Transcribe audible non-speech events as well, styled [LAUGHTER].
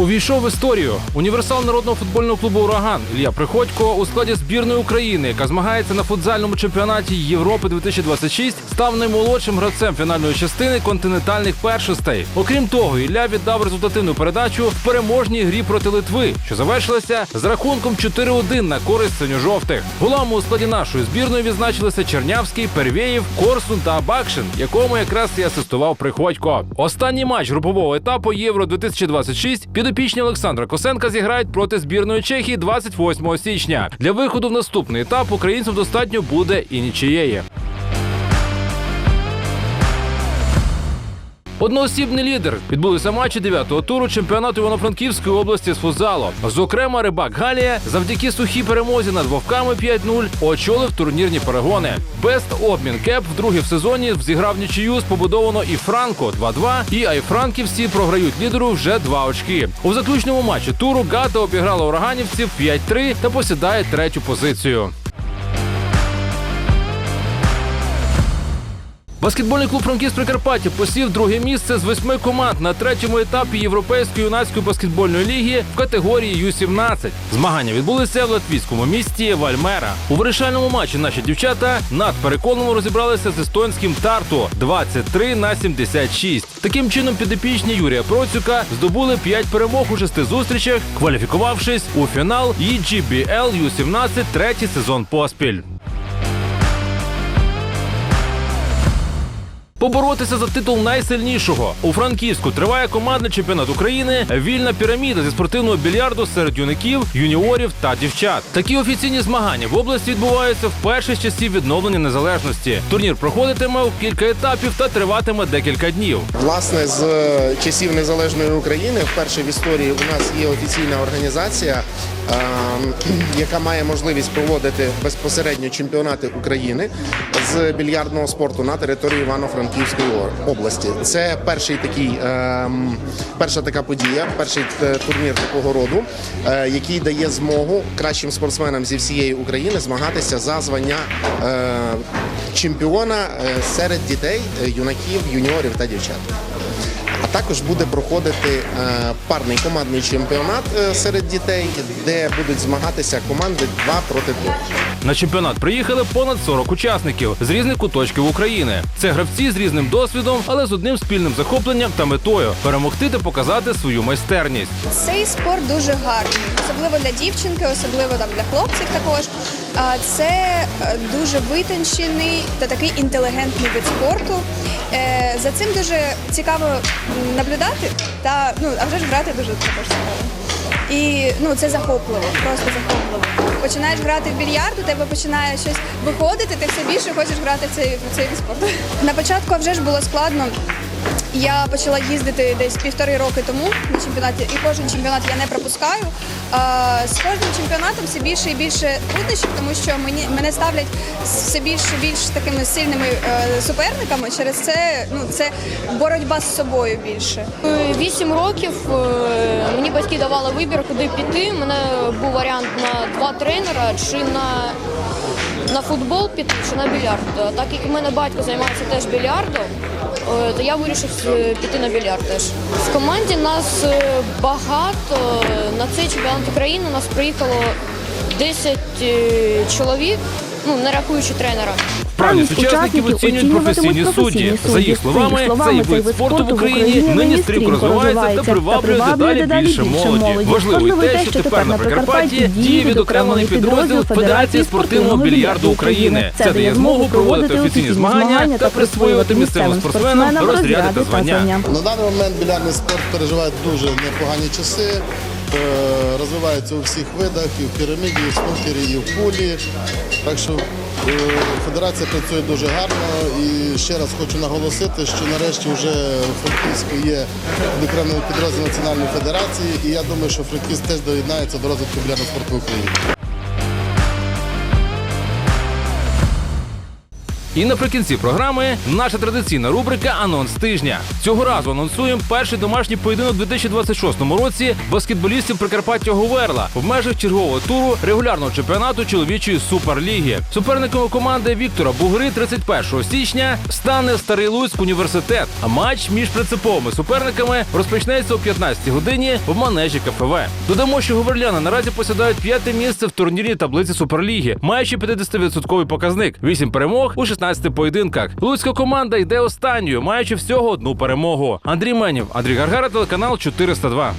Увійшов в історію. Універсал народного футбольного клубу Ураган Ілля Приходько у складі збірної України, яка змагається на футзальному чемпіонаті Європи 2026, став наймолодшим гравцем фінальної частини континентальних першостей. Окрім того, Ілля віддав результативну передачу в переможній грі проти Литви, що завершилася з рахунком 4-1 на користь синьо-жовтих. Голами у складі нашої збірної відзначилися Чернявський, Первєєв, Корсун та Абакшин, якому якраз і асистував Приходько. Останній матч групового етапу Євро 2026 підопічні Олександра Косенка зіграють проти збірної Чехії 28 січня. Для виходу в наступний етап українцям достатньо буде і нічиєї. Одноосібний лідер відбулися матчі дев'ятого туру чемпіонату Івано-Франківської області з футзалу. Зокрема, рибак Галія завдяки сухій перемозі над вовками 5-0 очолив турнірні перегони. Бест обмін кеп вдруге в сезоні зіграв нічию з побудовано і Франко 2-2, і айфранківці програють лідеру вже два очки. У заключному матчі туру Гата обіграла ураганівців 5-3 та посідає третю позицію. Баскетбольний клуб Франківськ Прикарпаття посів друге місце з восьми команд на третьому етапі Європейської юнацької баскетбольної ліги в категорії Ю-17. Змагання відбулися в латвійському місті Вальмера. У вирішальному матчі наші дівчата надпереконливо розібралися з естонським Тарту 23 на 76. Таким чином, підопічні Юрія Процюка здобули 5 перемог у шести зустрічах, кваліфікувавшись у фінал EGBL Ю-17 третій сезон поспіль. Поборотися за титул найсильнішого у Франківську триває командний чемпіонат України Вільна піраміда зі спортивного більярду серед юнаків, юніорів та дівчат. Такі офіційні змагання в області відбуваються вперше з часів відновлення незалежності. Турнір проходитиме у кілька етапів та триватиме декілька днів. Власне, з е, часів незалежної України вперше в історії у нас є офіційна організація, [CLEARS THROAT] яка має можливість проводити безпосередньо чемпіонати України з більярдного спорту на території Івано-Франківської області. Це перший такий, е, перша така подія, перший е, турнір такого роду, е, який дає змогу кращим спортсменам зі всієї України змагатися за звання е, чемпіона серед дітей, юнаків, юніорів та дівчат. Також буде проходити е, парний командний чемпіонат е, серед дітей, де будуть змагатися команди 2 проти 2. На чемпіонат приїхали понад 40 учасників з різних куточків України. Це гравці з різним досвідом, але з одним спільним захопленням та метою перемогти та показати свою майстерність. Цей спорт дуже гарний, особливо для дівчинки, особливо там для хлопців також. Це е, дуже витончений та такий інтелігентний вид спорту. Е, За цим дуже цікаво наблюдати та ну а вже ж грати дуже також цікаво. І ну це захопливо, просто захопливо. Починаєш грати в більярд, у тебе починає щось виходити, ти все більше хочеш грати в цей в цей вид спорту. На початку вже ж було складно. Я почала їздити десь півтори роки тому на чемпіонаті, і кожен чемпіонат я не пропускаю. З кожним чемпіонатом все більше і більше труднощів, тому що мені мене ставлять все більше і більш такими сильними е, суперниками. Через це ну це боротьба з собою більше. Е, Вісім років е, мені батьки давали вибір, куди піти. У мене був варіант на два тренера, чи на, на футбол піти, чи на більярд. Е, Так як у мене батько займається теж більярдом, е, то я вирішив е, піти на більярд теж. В команді нас багато. На цей чемпіонат України нас приїхало 10 е, чоловік, ну не рахуючи тренера. Вправність учасників оцінюють професійні судді. За їх словами, цей вид спорту в Україні нині стрімко розвивається та приваблює дедалі більше молоді. Важливо й те, що тепер на Прикарпатті діє відокремлений підрозділ Федерації спортивного більярду України. Це дає змогу проводити офіційні змагання та присвоювати місцевим спортсменам розряди та звання. На даний момент білярний спорт переживає дуже непогані часи. Е, Розвивається у всіх видах, і в піраміді, і в снукері, і в пулі. Так що е, федерація працює дуже гарно. І ще раз хочу наголосити, що нарешті вже у Франківську є відокремлений підрозділ Національної федерації. І я думаю, що Франківськ теж доєднається до розвитку білярного спорту в І наприкінці програми наша традиційна рубрика Анонс тижня. Цього разу анонсуємо перший домашній поєдинок у 2026 році баскетболістів Прикарпаття Говерла в межах чергового туру регулярного чемпіонату чоловічої суперліги. Суперником команди Віктора Бугри 31 січня стане Старий Луцьк університет. А матч між принциповими суперниками розпочнеться о 15 годині в манежі КФВ. Додамо, що говерляни наразі посідають п'яте місце в турнірній таблиці суперліги, маючи 50% показник, 8 перемог у 16 поєдинках. Луцька команда йде останньою, маючи всього одну перемогу. Андрій Менів, Андрій Гаргара, телеканал 402.